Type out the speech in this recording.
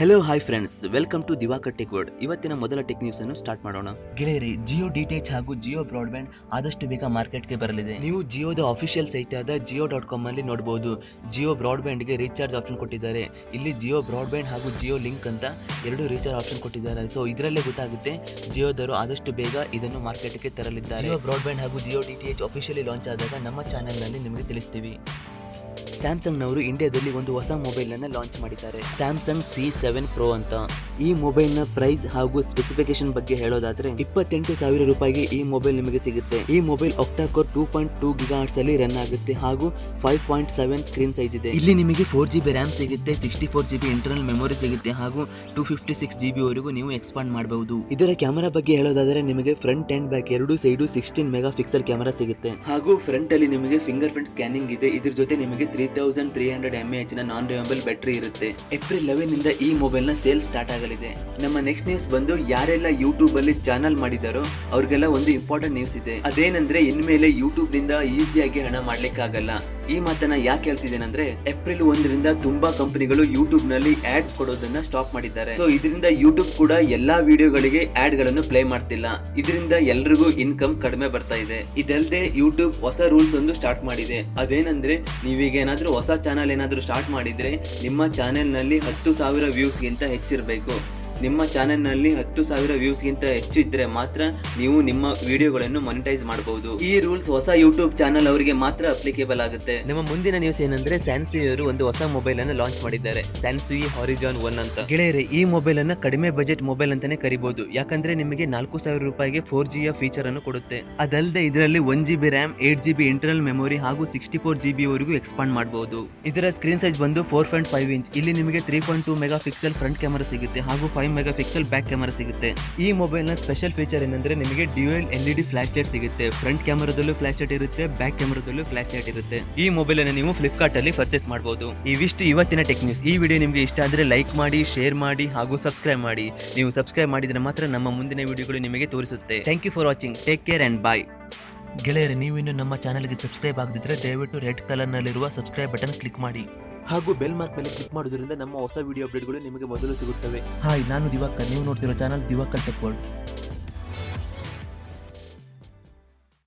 Hello hi friends welcome to Diwakar tech word ಇವತ್ತಿನ ಮೊದಲ tech news ಅನ್ನು start ಮಾಡೋಣ. ಗೆಳೆಯರಿ ಜಿಯೋ ಡಿಟಿಎಚ್ ಹಾಗೂ ಜಿಯೋ ಬ್ರಾಡ್ಬ್ಯಾಂಡ್ ಆದಷ್ಟು ಬೇಗ ಮಾರ್ಕೆಟ್ಗೆ ಬರಲಿದೆ. ನೀವು ಜಿಯೋದ ಅಫಿಷಿಯಲ್ ಸೈಟ್ ಆದ ಜಿಯೋ ಡಾಟ್ ಕಾಮ್ ಅಲ್ಲಿ ನೋಡಬಹುದು ಜಿಯೋ ಬ್ರಾಡ್ಬ್ಯಾಂಡ್ಗೆ ರೀಚಾರ್ಜ್ ಆಪ್ಷನ್ ಕೊಟ್ಟಿದ್ದಾರೆ. ಇಲ್ಲಿ ಜಿಯೋ ಬ್ರಾಡ್ಬ್ಯಾಂಡ್ ಹಾಗೂ ಜಿಯೋ ಲಿಂಕ್ ಅಂತ ಎರಡು ರೀಚಾರ್ಜ್ ಆಪ್ಷನ್ ಕೊಟ್ಟಿದ್ದಾರೆ. ಸೊ ಇದರಲ್ಲೇ ಗೊತ್ತಾಗುತ್ತೆ ಜಿಯೋದವರು ಆದಷ್ಟು ಬೇಗ ಇದನ್ನು ಮಾರ್ಕೆಟ್ಗೆ ತರಲಿದ್ದಾರೆ. ಜಿಯೋ ಬ್ರಾಡ್ಬ್ಯಾಂಡ್ ಹಾಗೂ ಜಿಯೋ ಡಿಟಿಎಚ್ ಅಫಿಷಿಯಲಿ ಲಾಂಚ್ ಆದಾಗ ನಮ್ಮ ಚಾನೆಲ್ನಲ್ಲಿ ನಿಮಗೆ ತಿಳಿಸ್ತೀವಿ. ಸ್ಯಾಮ್ಸಂಗ್ ನವರು ಇಂಡಿಯಾದಲ್ಲಿ ಒಂದು ಹೊಸ ಮೊಬೈಲ್ ಅನ್ನ ಲಾಂಚ್ ಮಾಡಿದ್ದಾರೆ. ಸ್ಯಾಮ್ಸಂಗ್ ಸಿ ಸೆವೆನ್ ಪ್ರೋ ಅಂತ. ಈ ಮೊಬೈಲ್ನ ಪ್ರೈಸ್ ಹಾಗೂ ಸ್ಪೆಸಿಫಿಕೇಶನ್ ಬಗ್ಗೆ ಹೇಳೋದಾದ್ರೆ ಇಪ್ಪತ್ತೆಂಟು ಸಾವಿರ ರೂಪಾಯಿಗೆ ಈ ಮೊಬೈಲ್ ನಿಮಗೆ ಸಿಗುತ್ತೆ. ಈ mobile octa core two point two giga ಅಲ್ಲಿ ರನ್ ಆಗುತ್ತೆ ಹಾಗೂ five point seven screen size ಇದೆ. ಇಲ್ಲಿ ನಿಮಗೆ ಫೋರ್ ಜಿ ಬಿ ರ್ಯಾಮ್ ಸಿಗುತ್ತೆ, sixty four G B internal memory ಸಿಗುತ್ತೆ ಹಾಗೂ two fifty six G B ವರೆಗೂ ನೀವು ಎಕ್ಸ್ಪಾಂಡ್ ಮಾಡಬಹುದು ಇದರ ಕ್ಯಾಮರಾ ಬಗ್ಗೆ ಹೇಳೋದಾದ್ರೆ ನಿಮಗೆ ಫ್ರಂಟ್ ಅಂಡ್ ಬ್ಯಾಕ್ ಎರಡು side sixteen mega pixel camera ಸಿಗುತ್ತೆ ಹಾಗೂ ಫ್ರಂಟ್ ಅಲ್ಲಿ ನಿಮಗೆ ಫಿಂಗರ್ ಪ್ರಿಂಟ್ ಸ್ಕ್ಯಾನಿಂಗ್ ಇದೆ. ಇದ್ರ ಜೊತೆ ನಿಮಗೆ three thousand three hundred M ಎಚ್ನ non removable battery ಇರುತ್ತೆ. ಏಪ್ರಿಲ್ ಲೆವೆನ್ ಇಂದ ಈ ಮೊಬೈಲ್ನ ಸೇಲ್ ಸ್ಟಾರ್ಟ್ ಆಗಲಿದೆ. ನಮ್ಮ ನೆಕ್ಸ್ಟ್ ನ್ಯೂಸ್ ಬಂದು ಯಾರೆಲ್ಲ ಯೂಟ್ಯೂಬ್ ಅಲ್ಲಿ ಚಾನಲ್ ಮಾಡಿದಾರೋ ಅವ್ರಿಗೆಲ್ಲ ಒಂದು ಇಂಪಾರ್ಟೆಂಟ್ ನ್ಯೂಸ್ ಇದೆ. ಅದೇನಂದ್ರೆ ಇನ್ಮೇಲೆ ಯೂಟ್ಯೂಬ್ನಿಂದ ಈಸಿಯಾಗಿ ಹಣ ಮಾಡ್ಲಿಕ್ಕೆ ಆಗಲ್ಲ ಈ ಮಾತನ್ನ ಯಾಕೆ ಹೇಳ್ತಿದ್ದೇನೆಂದ್ರೆ ಏಪ್ರಿಲ್ ಒಂದರಿಂದ ತುಂಬಾ ಕಂಪನಿಗಳು ಯೂಟ್ಯೂಬ್ನಲ್ಲಿ ಆಡ್ ಕೊಡೋದನ್ನ ಸ್ಟಾಪ್ ಮಾಡಿದ್ದಾರೆ. ಸೊ ಇದರಿಂದ ಯೂಟ್ಯೂಬ್ ಕೂಡ ಎಲ್ಲಾ ವಿಡಿಯೋಗಳಿಗೆ ಆಡ್ಗಳನ್ನು ಪ್ಲೇ ಮಾಡ್ತಿಲ್ಲ. ಇದರಿಂದ ಎಲ್ರಿಗೂ ಇನ್ಕಮ್ ಕಡಿಮೆ ಬರ್ತಾ ಇದೆ. ಇದಲ್ಲದೆ ಯೂಟ್ಯೂಬ್ ಹೊಸ ರೂಲ್ಸ್ ಒಂದು ಸ್ಟಾರ್ಟ್ ಮಾಡಿದೆ. ಅದೇನಂದ್ರೆ, ನೀವೀಗ ಏನಾದ್ರೂ ಹೊಸ ಚಾನಲ್ ಏನಾದ್ರೂ ಸ್ಟಾರ್ಟ್ ಮಾಡಿದ್ರೆ ನಿಮ್ಮ ಚಾನೆಲ್ನಲ್ಲಿ ಹತ್ತು ಸಾವಿರ ವ್ಯೂಸ್ ಗಿಂತ ಹೆಚ್ಚಿರಬೇಕು. ನಿಮ್ಮ ಚಾನೆಲ್ನಲ್ಲಿ ಹತ್ತು ಸಾವಿರ ವ್ಯೂಸ್ಗಿಂತ ಹೆಚ್ಚು ಇದ್ರೆ ಮಾತ್ರ ನೀವು ನಿಮ್ಮ ವಿಡಿಯೋಗಳನ್ನು ಮೊನಿಟೈಸ್ ಮಾಡಬಹುದು ಈ ರೂಲ್ಸ್ ಹೊಸ ಯೂಟ್ಯೂಬ್ ಚಾನಲ್ ಅವರಿಗೆ ಮಾತ್ರ ಅಪ್ಲಿಕೇಬಲ್ ಆಗುತ್ತೆ. ನಮ್ಮ ಮುಂದಿನ ನ್ಯೂಸ್ ಏನಂದ್ರೆ ಸ್ಯಾನ್ಸಿ ಅವರು ಒಂದು ಹೊಸ ಮೊಬೈಲ್ ಅನ್ನು ಲಾಂಚ್ ಮಾಡಿದ್ದಾರೆ. ಸ್ಯಾನ್ಸುಯಿ ಹಾರಿಜಾನ್ ಒನ್ ಅಂತ. ಗೆಳೆಯರೆ, ಈ ಮೊಬೈಲ್ ಅನ್ನ ಕಡಿಮೆ ಬಜೆಟ್ ಮೊಬೈಲ್ ಅಂತಾನೆ ಕರಿಬಹುದು ಯಾಕಂದ್ರೆ ನಿಮಗೆ ನಾಲ್ಕು ಸಾವಿರ ರೂಪಾಯಿಗೆ ಫೋರ್ ಜಿಯ ಫೀಚರ್ ಅನ್ನು ಕೊಡುತ್ತೆ. ಅದಲ್ಲದೆ ಇದರಲ್ಲಿ one G B RAM eight G B internal memory ಹಾಗೂ ಸಿಕ್ಸ್ಟಿ ಫೋರ್ ಜಿ ಬಿ ವರೆಗೂ ಎಕ್ಸ್ಪಾಂಡ್ ಮಾಡಬಹುದು ಇದರ ಸ್ಕ್ರೀನ್ ಸೈಜ್ ಬಂದು ಫೋರ್ ಪಾಯಿಂಟ್ ಫೈವ್ ಇಂಚ್ ಇಲ್ಲಿ ನಿಮಗೆ three point two mega pixel front camera ಸಿಗುತ್ತೆ ಹಾಗೂ five mega pixel back camera ಸಿಗುತ್ತೆ. ಈ ಮೊಬೈಲ್ನ ಸ್ಪೆಷಲ್ ಫೀಚರ್ ಏನಂದ್ರೆ ನಿಮಗೆ dual L D flash light ಸಿಗುತ್ತೆ. ಫ್ರಂಟ್ ಕ್ಯಾಮರಾದಲ್ಲೂ ಫ್ಲಾಶ್ ಲೈಟ್ ಇರುತ್ತೆ ಬ್ಯಾಕ್ ಕ್ಯಾಮರಾದಲ್ಲೂ ಫ್ಲಾಶ್ ಲೈಟ್ ಇರುತ್ತೆ. ಈ ಮೊಬೈಲ್ ಅನ್ನು ನೀವು ಫ್ಲಿಪ್ಕಾರ್ಟ್ ಅಲ್ಲಿ ಪರ್ಚೇಸ್ ಮಾಡಬಹುದು ಇವಿಷ್ಟು ಇವತ್ತಿನ ಟೆಕ್ ನ್ಯೂಸ್ ಈ ವಿಡಿಯೋ ನಿಮಗೆ ಇಷ್ಟ ಆದ್ರೆ ಲೈಕ್ ಮಾಡಿ ಶೇರ್ ಮಾಡಿ ಹಾಗೂ ಸಬ್ಸ್ಕ್ರೈಬ್ ಮಾಡಿ. ನೀವು ಸಬ್ಸ್ಕ್ರೈಬ್ ಮಾಡಿದ್ರೆ ಮಾತ್ರ ನಮ್ಮ ಮುಂದಿನ ವಿಡಿಯೋಗಳು ನಿಮಗೆ ತೋರಿಸುತ್ತೆ. Thank you for watching take care and bye ಗೆಳೆಯರೆ, ನೀವು ಇನ್ನು ನಮ್ಮ ಚಾನಲ್ಗೆ ಸಬ್ಸ್ಕ್ರೈಬ್ ಆಗದಿದ್ರೆ ದಯವಿಟ್ಟು ರೆಡ್ ಕಲರ್ನಲ್ಲಿರುವ ಸಬ್ಸ್ಕ್ರೈಬ್ ಬಟನ್ ಕ್ಲಿಕ್ ಮಾಡಿ. ಹಾಗೂ ಬೆಲ್ ಮಾರ್ಕ್ ಮೇಲೆ ಕ್ಲಿಕ್ ಮಾಡೋದ್ರಿಂದ ನಮ್ಮ ಹೊಸ ವಿಡಿಯೋ ಅಪ್ಡೇಟ್ಗಳು ನಿಮಗೆ ಮೊದಲು ಸಿಗುತ್ತವೆ. ಹಾಯ್ ನಾನು ದಿವಾಕರ್. ನೀವು ನೋಡ್ತಿರೋ ಚಾನಲ್ ದಿವಾಕರ್ ಟೆಕ್ ವರ್ಲ್ಡ್